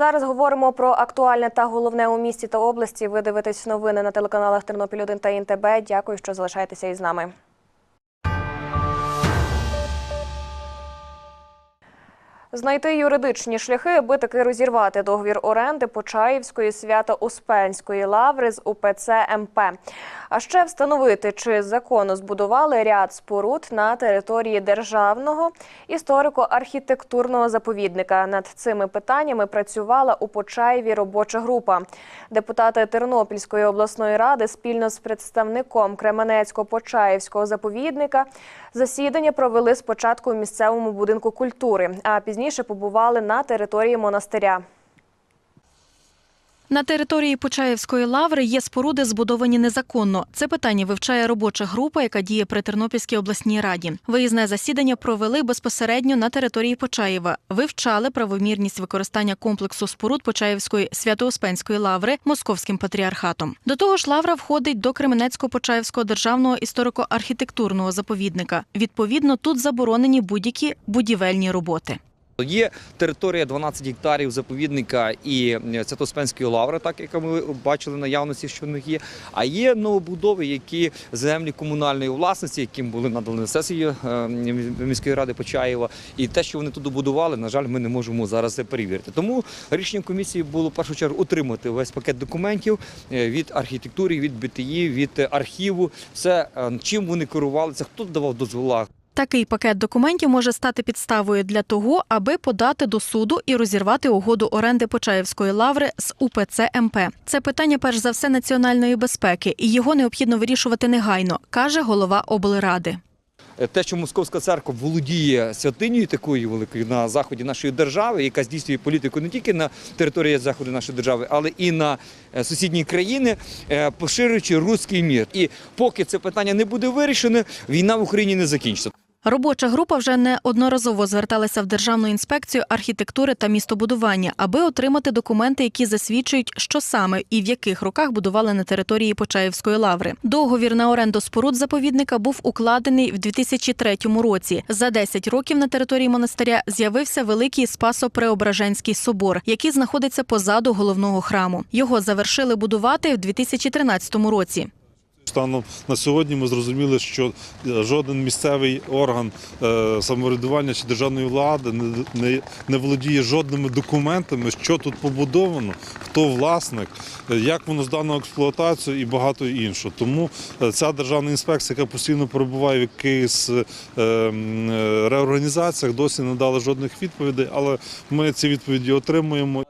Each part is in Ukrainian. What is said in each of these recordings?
Зараз говоримо про актуальне та головне у місті та області. Ви дивитесь новини на телеканалах Тернопіль 1 та ІНТБ. Дякую, що залишаєтеся із нами. Знайти юридичні шляхи, аби таки розірвати договір оренди Почаївської свято-успенської лаври з УПЦ МП. А ще встановити, чи законно збудували ряд споруд на території державного історико-архітектурного заповідника. Над цими питаннями працювала у Почаєві робоча група. Депутати Тернопільської обласної ради спільно з представником Кременецько-Почаївського заповідника засідання провели спочатку у місцевому будинку культури, а пізніше побували на території монастиря. На території Почаївської лаври є споруди, збудовані незаконно. Це питання вивчає робоча група, яка діє при Тернопільській обласній раді. Виїзне засідання провели безпосередньо на території Почаєва. Вивчали правомірність використання комплексу споруд Почаївської свято-успенської лаври московським патріархатом. До того ж, лавра входить до Кременецько-Почаївського державного історико-архітектурного заповідника. Відповідно, тут заборонені будь-які будівельні роботи. Є територія 12 гектарів заповідника і Святоспенської лаври, так як ми бачили наявності, що в них є. А є новобудови, які землі комунальної власності, яким були надані на сесії е, міської ради Почаєва. І те, що вони тут добудували, на жаль, ми не можемо зараз це перевірити. Тому рішенням комісії було в першу чергу утримати весь пакет документів е, від архітектури, від БТІ, від архіву. Все е, чим вони керувалися, хто давав дозвола. Такий пакет документів може стати підставою для того, аби подати до суду і розірвати угоду оренди Почаївської лаври з УПЦ МП. Це питання перш за все національної безпеки, і його необхідно вирішувати негайно, каже голова облради. Е, те, що Московська церква володіє святинею такою великою на заході нашої держави, яка здійснює політику не тільки на території заходу нашої держави, але і на е, сусідні країни, е, поширюючи руський мір. І поки це питання не буде вирішене, війна в Україні не закінчиться. Робоча група вже неодноразово зверталася в Державну інспекцію архітектури та містобудування, аби отримати документи, які засвідчують, що саме і в яких роках будували на території Почаївської лаври. Договір на оренду споруд заповідника був укладений в 2003 році. За 10 років на території монастиря з'явився великий Спасо-Преображенський собор, який знаходиться позаду головного храму. Його завершили будувати в 2013 році. Станом на сьогодні ми зрозуміли, що е, жоден місцевий орган е, самоврядування чи державної влади не, володіє жодними документами, що тут побудовано, хто власник, е, як воно здано експлуатацію і багато іншого. Тому ця державна інспекція, яка постійно перебуває в якихось реорганізаціях, досі не дала жодних відповідей, але ми ці відповіді отримуємо.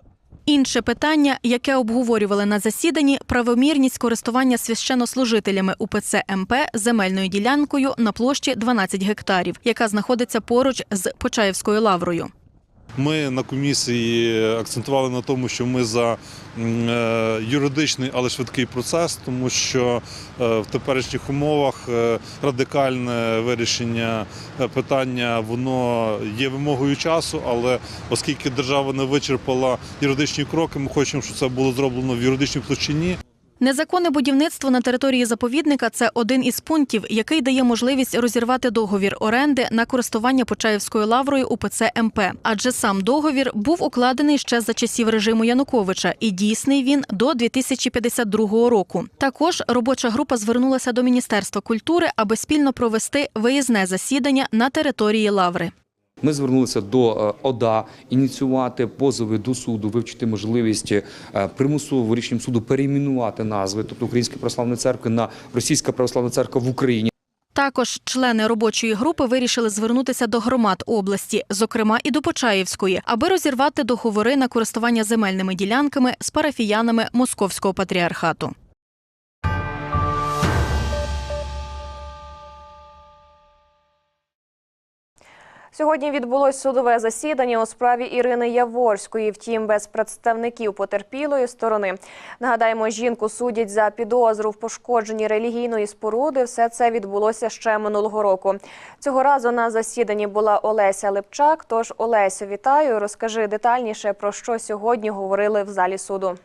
Інше питання, яке обговорювали на засіданні, правомірність користування священнослужителями УПЦ МП земельною ділянкою на площі 12 гектарів, яка знаходиться поруч з Почаївською лаврою. Ми на комісії акцентували на тому, що ми за е, юридичний, але швидкий процес, тому що е, в теперішніх умовах е, радикальне вирішення питання воно є вимогою часу, але оскільки держава не вичерпала юридичні кроки, ми хочемо, щоб це було зроблено в юридичній площині. Незаконне будівництво на території заповідника це один із пунктів, який дає можливість розірвати договір оренди на користування Почаївською лаврою УПЦ МП. Адже сам договір був укладений ще за часів режиму Януковича, і дійсний він до 2052 року. Також робоча група звернулася до Міністерства культури, аби спільно провести виїзне засідання на території лаври. Ми звернулися до е, ОДА ініціювати позови до суду, вивчити можливість е, примусово рішенням суду перейменувати назви, тобто Української православної церкви на Російська православна церква в Україні. Також члени робочої групи вирішили звернутися до громад області, зокрема і до Почаївської, аби розірвати договори на користування земельними ділянками з парафіянами Московського патріархату. Сьогодні відбулось судове засідання у справі Ірини Яворської, втім без представників потерпілої сторони. Нагадаємо, жінку судять за підозру в пошкодженні релігійної споруди. Все це відбулося ще минулого року. Цього разу на засіданні була Олеся Липчак. Тож Олесю, вітаю. Розкажи детальніше про що сьогодні говорили в залі суду.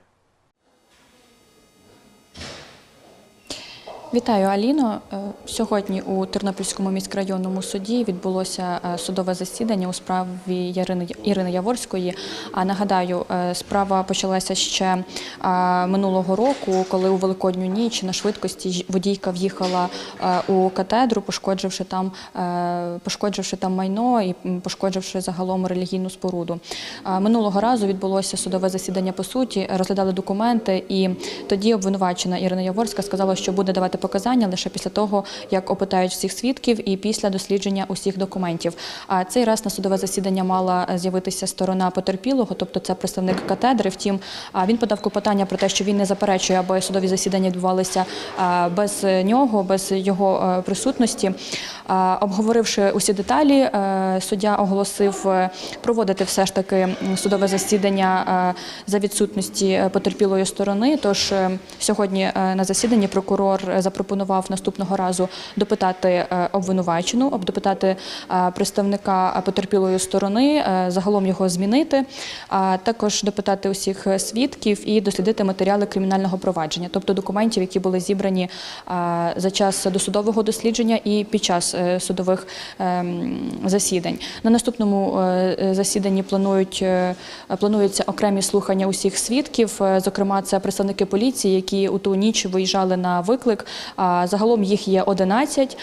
Вітаю, Аліно. Е, Сьогодні у Тернопільському міськрайонному суді відбулося е, судове засідання у справі Ірини Яворської. А нагадаю, е, справа почалася ще минулого року, коли у Великодню ніч на швидкості водійка в'їхала у катедру, пошкодживши там, пошкодживши там майно і пошкодживши загалом релігійну споруду. Минулого разу відбулося судове засідання по суті, розглядали документи, і тоді обвинувачена Ірина Яворська сказала, що буде давати показання лише після того, як опитають всіх свідків і після дослідження усіх документів. А цей раз на судове засідання мала е, з'явитися сторона потерпілого, тобто це представник катедри. Втім, він подав клопотання про те, що він не заперечує, аби судові засідання відбувалися без нього, без його е, присутності. Обговоривши усі деталі, е, суддя оголосив проводити все ж таки судове засідання за відсутності потерпілої сторони. Тож сьогодні на засіданні прокурор запропонував наступного разу допитати е, обвинувачену, об- допитати е, представника е, потерпілої сторони, загалом його змінити, а також допитати усіх свідків і дослідити матеріали кримінального провадження, тобто документів, які були зібрані за час досудового дослідження і під час судових ем, засідань. На наступному засіданні планують плануються окремі слухання усіх свідків. Зокрема, це представники поліції, які у ту ніч виїжджали на виклик. Загалом їх є 11.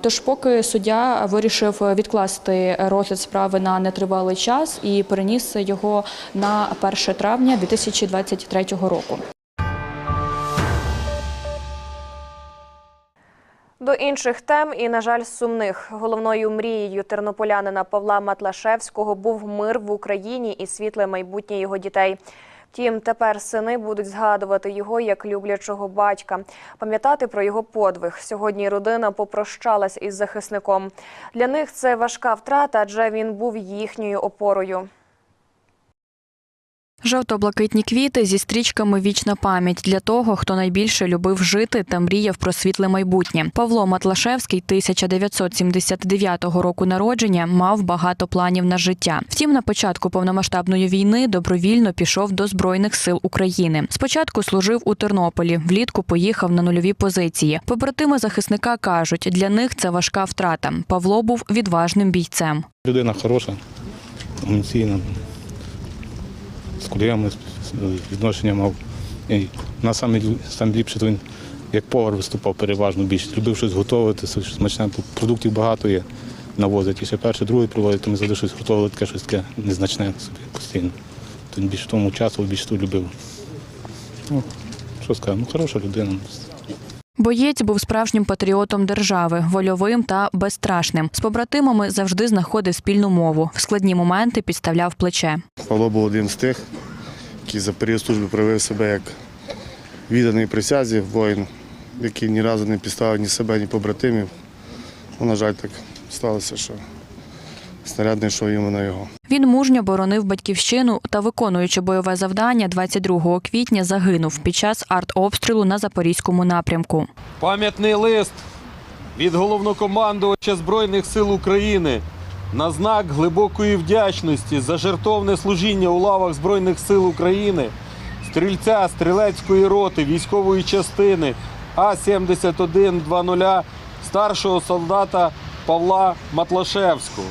Тож, поки суддя вирішив відкласти розгляд справи на нетривалий час і переніс його на 1 травня 2023 року. До інших тем і, на жаль, сумних. Головною мрією тернополянина Павла Матлашевського був мир в Україні і світле майбутнє його дітей. Втім, тепер сини будуть згадувати його як люблячого батька, пам'ятати про його подвиг. Сьогодні родина попрощалась із захисником. Для них це важка втрата, адже він був їхньою опорою. Жовто-блакитні квіти зі стрічками Вічна пам'ять для того, хто найбільше любив жити та мріяв про світле майбутнє. Павло Матлашевський, 1979 року народження, мав багато планів на життя. Втім, на початку повномасштабної війни добровільно пішов до збройних сил України. Спочатку служив у Тернополі, влітку поїхав на нульові позиції. Побратими захисника кажуть, для них це важка втрата. Павло був відважним бійцем. Людина хороша, емоційна, з колегами відношення мав. І на саме, саме ліпше, то він як повар виступав переважно більше. Любив щось готувати, смачне, продуктів багато є, навозить. І ще перше, друге проводить, то ми завжди щось готували, таке щось таке незначне собі постійно. Він більше тому часу, більше то любив. Ну, що сказати, ну хороша людина. Боєць був справжнім патріотом держави, вольовим та безстрашним. З побратимами завжди знаходив спільну мову. В складні моменти підставляв плече. Павло був один з тих, який за період служби проявив себе як відданий присязі воїн, який ні разу не підставив ні себе, ні побратимів. Ну, на жаль, так сталося, що снаряд не йшов йому на його. Він мужньо боронив батьківщину та, виконуючи бойове завдання, 22 квітня загинув під час артобстрілу на запорізькому напрямку. Пам'ятний лист від головнокомандувача Збройних сил України на знак глибокої вдячності за жертовне служіння у лавах Збройних сил України, стрільця стрілецької роти військової частини А-7120 старшого солдата Павла Матлашевського.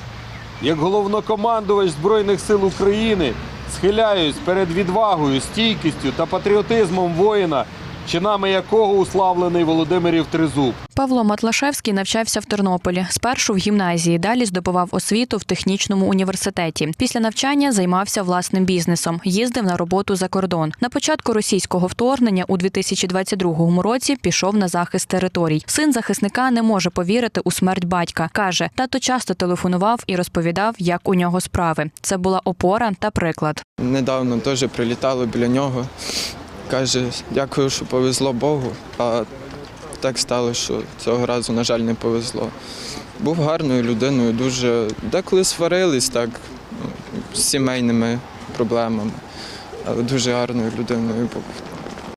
Як головнокомандувач Збройних сил України схиляюсь перед відвагою, стійкістю та патріотизмом воїна, чинами якого уславлений Володимирів Тризуб. Павло Матлашевський навчався в Тернополі. Спершу в гімназії, далі здобував освіту в технічному університеті. Після навчання займався власним бізнесом, їздив на роботу за кордон. На початку російського вторгнення у 2022 році пішов на захист територій. Син захисника не може повірити у смерть батька. каже, тато часто телефонував і розповідав, як у нього справи. Це була опора та приклад. Недавно теж прилітало біля нього. Каже, дякую, що повезло Богу. А так стало, що цього разу, на жаль, не повезло. Був гарною людиною, дуже деколи сварились так ну, з сімейними проблемами, але дуже гарною людиною був.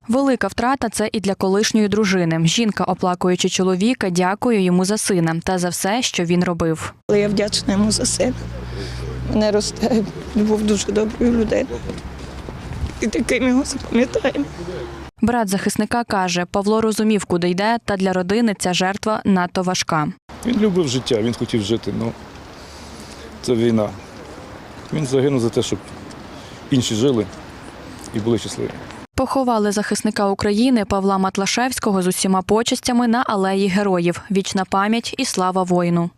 Велика втрата це і для колишньої дружини. Жінка, оплакуючи чоловіка, дякує йому за сина та за все, що він робив. Я вдячна йому за сина. Мене росте, він був дуже доброю людиною. І таким його запам'ятаємо. Брат захисника каже, Павло розумів, куди йде, та для родини ця жертва надто важка. Він любив життя, він хотів жити. Ну, це війна. Він загинув за те, щоб інші жили і були щасливі. Поховали захисника України Павла Матлашевського з усіма почестями на алеї героїв. Вічна пам'ять і слава воїну.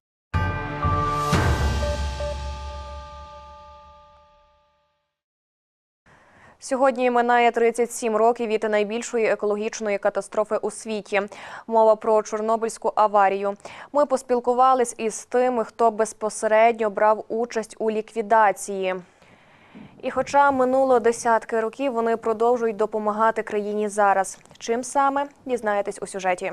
Сьогодні минає 37 років від найбільшої екологічної катастрофи у світі. Мова про Чорнобильську аварію. Ми поспілкувались із тими, хто безпосередньо брав участь у ліквідації. І хоча минуло десятки років, вони продовжують допомагати країні зараз. Чим саме дізнаєтесь у сюжеті?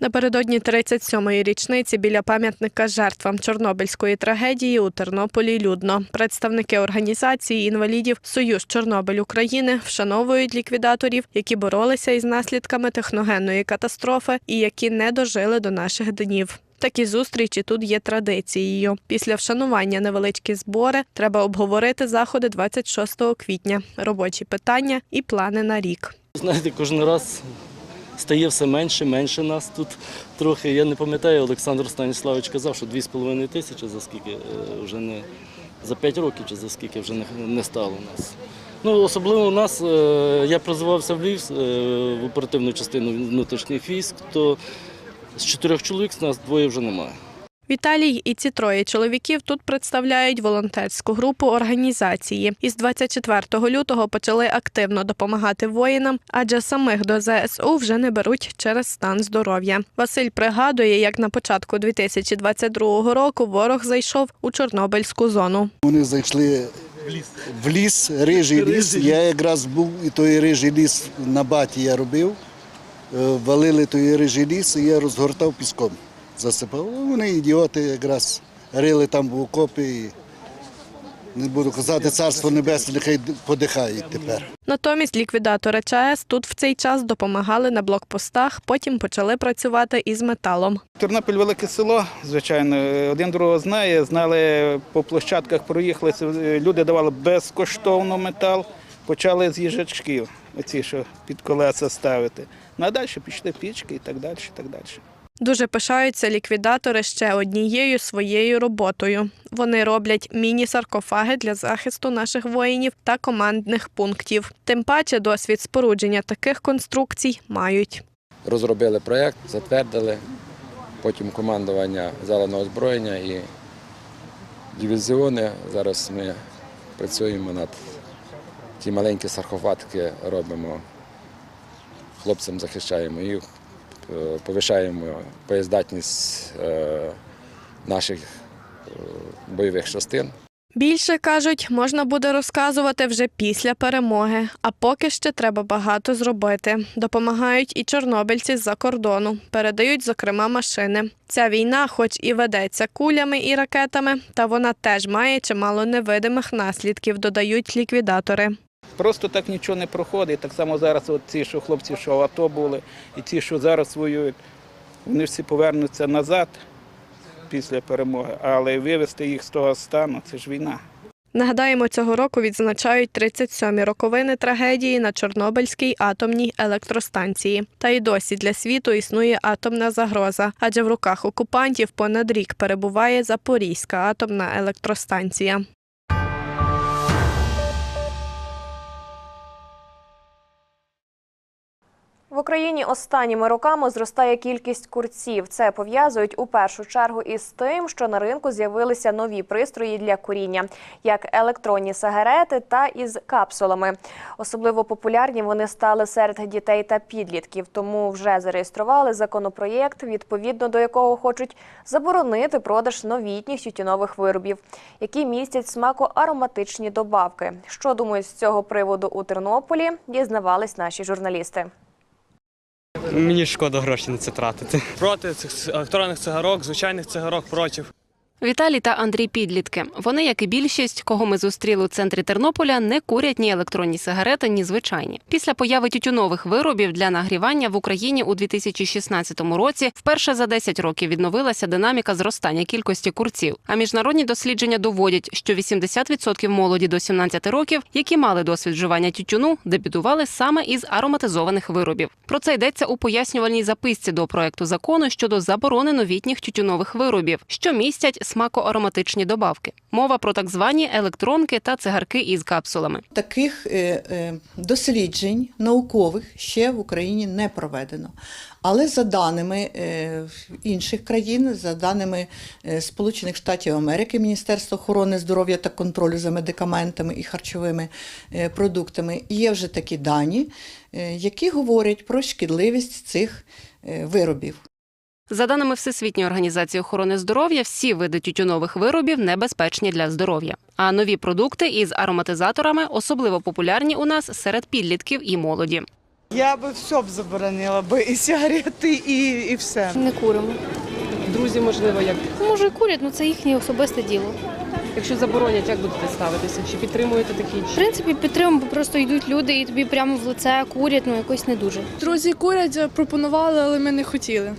Напередодні 37-ї річниці біля пам'ятника жертвам Чорнобильської трагедії у Тернополі людно. Представники організації інвалідів Союз Чорнобиль України вшановують ліквідаторів, які боролися із наслідками техногенної катастрофи і які не дожили до наших днів. Такі зустрічі тут є традицією. Після вшанування невеличкі збори треба обговорити заходи 26 квітня, робочі питання і плани на рік. Знаєте, кожен раз стає все менше, менше нас тут трохи. Я не пам'ятаю, Олександр Станіславович казав, що 2,5 тисячі за скільки е, вже не за 5 років чи за скільки вже не, не стало нас. Ну, особливо у нас, е, я призивався в Львів е, в оперативну частину внутрішніх військ, то з чотирьох чоловік з нас двоє вже немає. Віталій і ці троє чоловіків тут представляють волонтерську групу організації. Із 24 лютого почали активно допомагати воїнам, адже самих до ЗСУ вже не беруть через стан здоров'я. Василь пригадує, як на початку 2022 року ворог зайшов у Чорнобильську зону. Вони зайшли в ліс, рижий ліс. Я якраз був і той рижий ліс на баті я робив. Е, Валили той рижий ліс і я розгортав піском. Засипав. Вони ідіоти якраз рили там в окопі. І, не буду казати, царство небесне, нехай подихають тепер. Натомість ліквідатори ЧАЕС тут в цей час допомагали на блокпостах, потім почали працювати із металом. Тернопіль велике село, звичайно, один другого знає. Знали по площадках, проїхалися. Люди давали безкоштовно метал, почали з їжачків, оці, що під колеса ставити. Ну а далі пішли пічки і так далі. І так далі. Дуже пишаються ліквідатори ще однією своєю роботою. Вони роблять міні-саркофаги для захисту наших воїнів та командних пунктів. Тим паче досвід спорудження таких конструкцій мають. Розробили проєкт, затвердили, потім командування на озброєння і дивізіони. Зараз ми працюємо над ті маленькі саркофатки робимо. Хлопцям захищаємо їх, повишаємо боєздатність е, наших е, бойових частин. Більше кажуть, можна буде розказувати вже після перемоги. А поки ще треба багато зробити. Допомагають і чорнобильці з-за кордону, передають, зокрема, машини. Ця війна, хоч і ведеться кулями і ракетами, та вона теж має чимало невидимих наслідків, додають ліквідатори. Просто так нічого не проходить. Так само зараз от ці, що хлопці, що в АТО були, і ті, що зараз воюють, вони всі повернуться назад після перемоги, але вивести їх з того стану це ж війна. Нагадаємо, цього року відзначають 37-мі роковини трагедії на Чорнобильській атомній електростанції. Та й досі для світу існує атомна загроза, адже в руках окупантів понад рік перебуває Запорізька атомна електростанція. В Україні останніми роками зростає кількість курців. Це пов'язують у першу чергу із тим, що на ринку з'явилися нові пристрої для куріння, як електронні сигарети та із капсулами. Особливо популярні вони стали серед дітей та підлітків, тому вже зареєстрували законопроєкт, відповідно до якого хочуть заборонити продаж новітніх тютюнових виробів, які містять смакоароматичні добавки. Що думають з цього приводу у Тернополі, дізнавались наші журналісти. Мені шкода гроші на це тратити. Проти цих електронних цигарок, звичайних цигарок проти. Віталій та Андрій підлітки. Вони, як і більшість, кого ми зустріли у центрі Тернополя, не курять ні електронні сигарети, ні звичайні. Після появи тютюнових виробів для нагрівання в Україні у 2016 році вперше за 10 років відновилася динаміка зростання кількості курців. А міжнародні дослідження доводять, що 80% молоді до 17 років, які мали досвід вживання тютюну, дебютували саме із ароматизованих виробів. Про це йдеться у пояснювальній записці до проекту закону щодо заборони новітніх тютюнових виробів, що містять смако-ароматичні добавки. Мова про так звані електронки та цигарки із капсулами. Таких е, е, досліджень наукових ще в Україні не проведено. Але за даними е, інших країн, за даними Сполучених Штатів Америки, Міністерства охорони здоров'я та контролю за медикаментами і харчовими продуктами, є вже такі дані, які говорять про шкідливість цих виробів. За даними Всесвітньої організації охорони здоров'я, всі види тютюнових виробів небезпечні для здоров'я. А нові продукти із ароматизаторами особливо популярні у нас серед підлітків і молоді. Я би все б заборонила, би і сигарети, і, і все. Не куримо. Друзі, можливо, як Може, курять, ну це їхнє особисте діло. якщо заборонять, як будете ставитися? Чи підтримуєте такі? В принципі, підтримуємо, бо просто йдуть люди і тобі прямо в лице курять, ну якось не дуже. Друзі курять, пропонували, але ми не хотіли.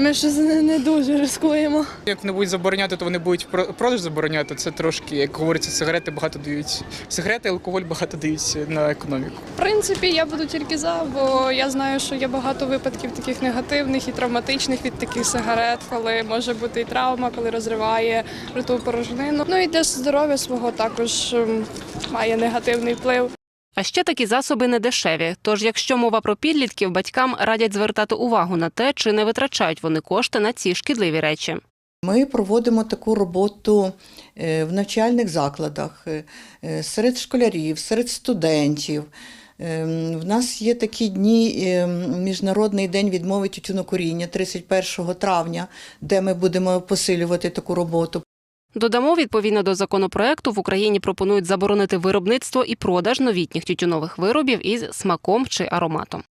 Ми щось не, не дуже рискуємо. Як вони будуть забороняти, то вони будуть про- продаж забороняти. Це трошки, як говориться, сигарети багато дають. Сигарети, алкоголь багато дають на економіку. В принципі, я буду тільки за, бо я знаю, що є багато випадків таких негативних і травматичних від таких сигарет, коли може бути і травма, коли розриває ротову порожнину. Ну і для здоров'я свого також ем, має негативний вплив. А ще такі засоби не дешеві. Тож, якщо мова про підлітків, батькам радять звертати увагу на те, чи не витрачають вони кошти на ці шкідливі речі. Ми проводимо таку роботу е, в навчальних закладах, е, е, серед школярів, серед студентів. Е, В нас є такі дні, е, Міжнародний день відмови тютюнокуріння 31 травня, де ми будемо посилювати таку роботу. Додамо, відповідно до законопроекту, в Україні пропонують заборонити виробництво і продаж новітніх тютюнових виробів із смаком чи ароматом.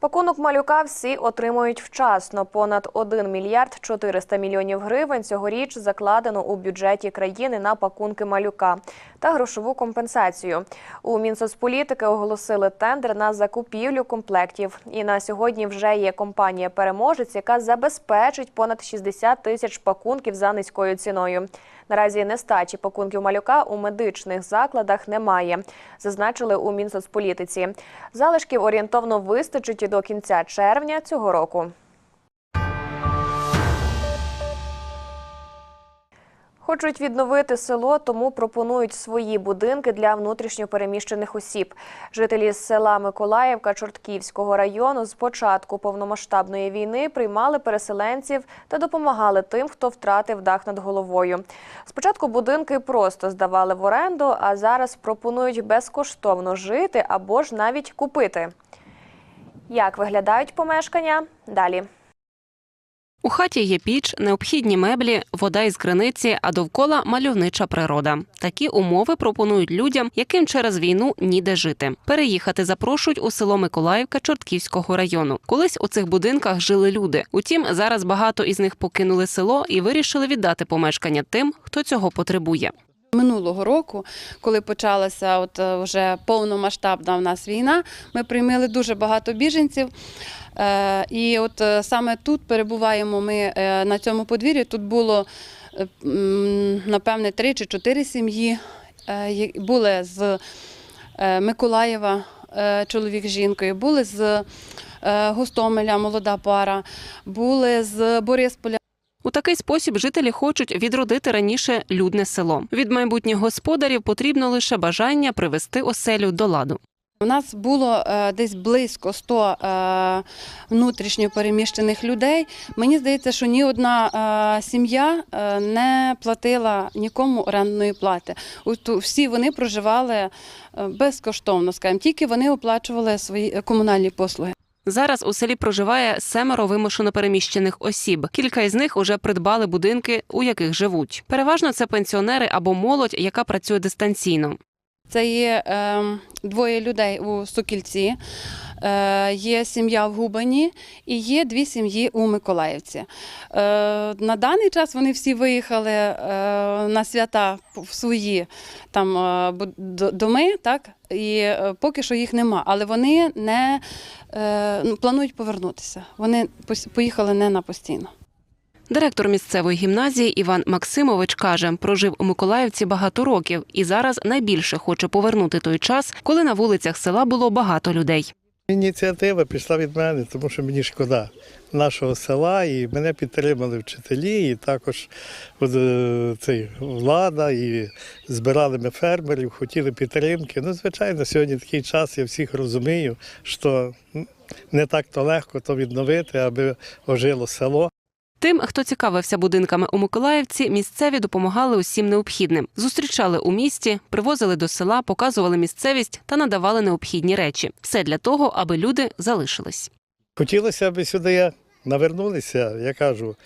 Пакунок малюка всі отримують вчасно. Понад 1 мільярд 400 мільйонів гривень цьогоріч закладено у бюджеті країни на пакунки малюка та грошову компенсацію. У Мінсоцполітики оголосили тендер на закупівлю комплектів. І на сьогодні вже є компанія-переможець, яка забезпечить понад 60 тисяч пакунків за низькою ціною. Наразі нестачі пакунків малюка у медичних закладах немає, зазначили у Мінсоцполітиці. Залишків орієнтовно вистачить і до кінця червня цього року. Хочуть відновити село, тому пропонують свої будинки для внутрішньопереміщених осіб. Жителі з села Миколаївка Чортківського району з початку повномасштабної війни приймали переселенців та допомагали тим, хто втратив дах над головою. Спочатку будинки просто здавали в оренду, а зараз пропонують безкоштовно жити або ж навіть купити. Як виглядають помешкання? Далі. У хаті є піч, необхідні меблі, вода із криниці, а довкола мальовнича природа. Такі умови пропонують людям, яким через війну ніде жити. Переїхати запрошують у село Миколаївка Чортківського району. Колись у цих будинках жили люди. Утім, зараз багато із них покинули село і вирішили віддати помешкання тим, хто цього потребує. Минулого року, коли почалася от е, вже повномасштабна в нас війна, ми приймали дуже багато біженців. Е, І от е, саме тут перебуваємо ми на цьому подвір'ї. Тут було напевне три чи чотири сім'ї. Були з Миколаєва чоловік з жінкою, були з Гостомеля молода пара, були з Борисполя. У такий спосіб жителі хочуть відродити раніше людне село. Від майбутніх господарів потрібно лише бажання привести оселю до ладу. У нас було е, десь близько 100 е, внутрішньо переміщених людей. Мені здається, що ні одна е, сім'я не платила нікому орендної плати. Всі вони проживали безкоштовно, скажімо, тільки вони оплачували свої комунальні послуги. Зараз у селі проживає семеро вимушено переміщених осіб. Кілька із них уже придбали будинки, у яких живуть. Переважно це пенсіонери або молодь, яка працює дистанційно. Це є е, двоє людей у Сокільці, е, є сім'я в Губані і є дві сім'ї у Миколаївці. Е, на даний час вони всі виїхали е, на свята в свої там, е, доми, так? і е, поки що їх нема. Але вони не е, ну, планують повернутися. Вони поїхали не на постійно. Директор місцевої гімназії Іван Максимович каже, прожив у Миколаївці багато років і зараз найбільше хоче повернути той час, коли на вулицях села було багато людей. Ініціатива пішла від мене, тому що мені шкода нашого села, і мене підтримали вчителі, і також е, цей, влада, і збирали ми фермерів, хотіли підтримки. Ну, звичайно, сьогодні такий час, я всіх розумію, що не так то легко то відновити, аби ожило село. Тим, хто цікавився будинками у Миколаївці, місцеві допомагали усім необхідним. Зустрічали у місті, привозили до села, показували місцевість та надавали необхідні речі. Все для того, аби люди залишились. Хотілося б сюди навернулися, я кажу,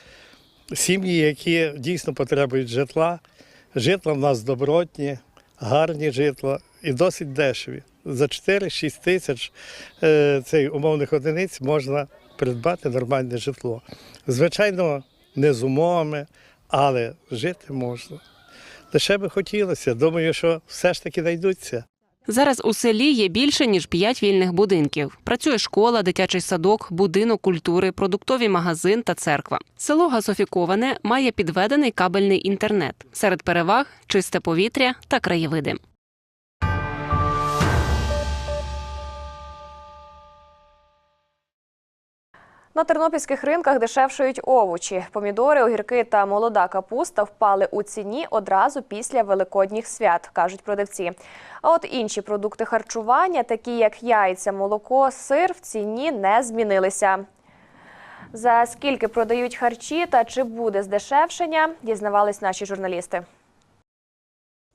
сім'ї, які дійсно потребують житла. Житла в нас добротні, гарні житла і досить дешеві. За 4-6 тисяч е, цей умовних одиниць можна придбати нормальне житло. Звичайно, не з умовами, але жити можна. Лише би хотілося. Думаю, що все ж таки знайдуться. Зараз у селі є більше ніж п'ять вільних будинків. Працює школа, дитячий садок, будинок культури, продуктовий магазин та церква. Село газофіковане має підведений кабельний інтернет. Серед переваг чисте повітря та краєвиди. На тернопільських ринках дешевшують овочі. Помідори, огірки та молода капуста впали у ціні одразу після великодніх свят, кажуть продавці. А от інші продукти харчування, такі як яйця, молоко, сир, в ціні не змінилися. За скільки продають харчі та чи буде здешевшення, дізнавались наші журналісти.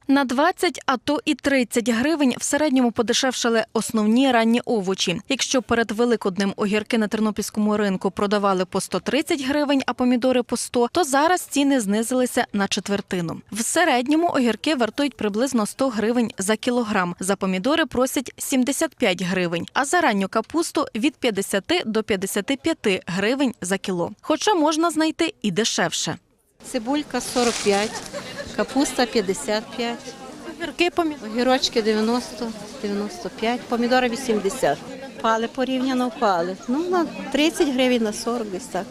На 20, а то і 30 гривень в середньому подешевшали основні ранні овочі. Якщо перед Великоднем огірки на тернопільському ринку продавали по 130 гривень, а помідори по 100, то зараз ціни знизилися на четвертину. В середньому огірки вартують приблизно 100 гривень за кілограм. За помідори просять 75 гривень, а за ранню капусту від 50 до 55 гривень за кіло. Хоча можна знайти і дешевше. Цибулька 45, капуста 55, огірки огірочки 90, 95, помідори 80. Впали порівняно впали. Ну, на 30 гривень, на 40 десь так.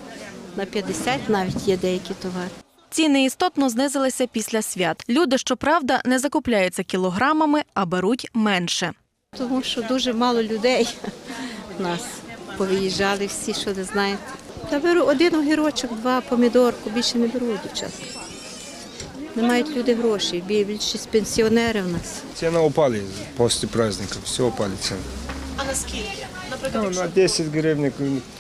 На 50 навіть є деякі товари. Ціни істотно знизилися після свят. Люди, щоправда, не закупляються кілограмами, а беруть менше. Тому що дуже мало людей у нас повиїжджали всі, що не знаєте. Я беру один огірочок, два помідорку, більше не беру дівчатка. Не мають люди грошей, більшість пенсіонери в нас. Цены упали после праздников, все упали цены. А наскільки? Ну, на 10 гривен,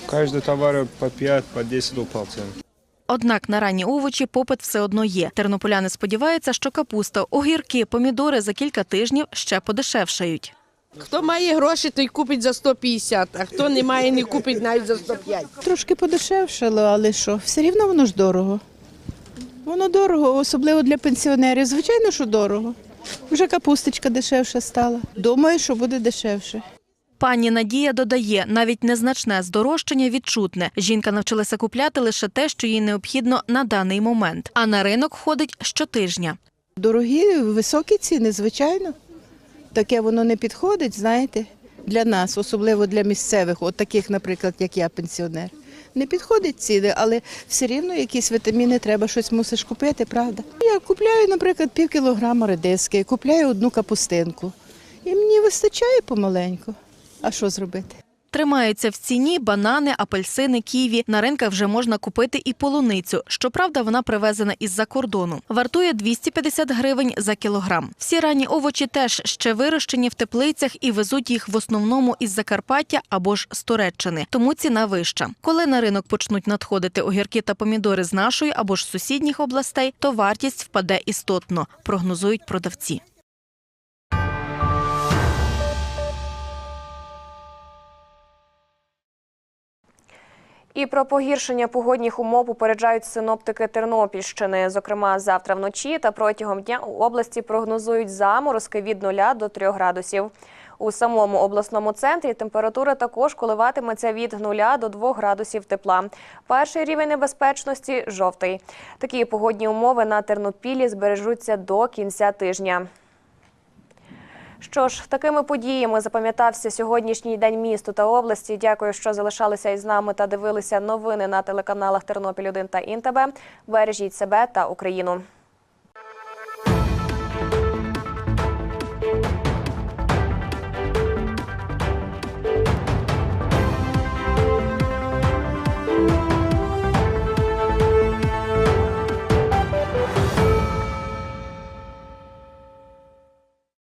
каждый товар по 5, по 10 упал цены. Однак на ранні овочі попит все одно є. Тернополяни сподіваються, що капуста, огірки, помідори за кілька тижнів ще подешевшають. Хто має гроші, той купить за 150, а хто не має, не купить навіть за 105. Трошки подешевшало, але що, все рівно воно ж дорого. Воно дорого, особливо для пенсіонерів. Звичайно, що дорого. Вже капусточка дешевша стала. Думаю, що буде дешевше. Пані Надія додає, навіть незначне здорожчання відчутне. Жінка навчилася купляти лише те, що їй необхідно на даний момент. А на ринок ходить щотижня. Дорогі, високі ціни, звичайно. Таке воно не підходить, знаєте, для нас, особливо для місцевих, от таких, наприклад, як я, пенсіонер. Не підходить ціни, але все рівно якісь вітаміни треба щось мусиш купити, правда? Я купляю, наприклад, пів кілограма редиски, купляю одну капустинку. І мені вистачає помаленьку. А що зробити? Тримаються в ціні банани, апельсини, ківі. На ринках вже можна купити і полуницю. Щоправда, вона привезена із-за кордону. Вартує 250 гривень за кілограм. Всі ранні овочі теж ще вирощені в теплицях і везуть їх в основному із Закарпаття або ж з Туреччини. Тому ціна вища. Коли на ринок почнуть надходити огірки та помідори з нашої або ж сусідніх областей, то вартість впаде істотно, прогнозують продавці. І про погіршення погодних умов попереджають синоптики Тернопільщини. Зокрема, завтра вночі та протягом дня у області прогнозують заморозки від 0 до 3 градусів. У самому обласному центрі температура також коливатиметься від 0 до 2 градусів тепла. Перший рівень небезпечності жовтий. Такі погодні умови на Тернопіллі збережуться до кінця тижня. Що ж, такими подіями запам'ятався сьогоднішній день місту та області. Дякую, що залишалися із нами та дивилися новини на телеканалах Тернопіль 1 та Інтебе. Бережіть себе та Україну.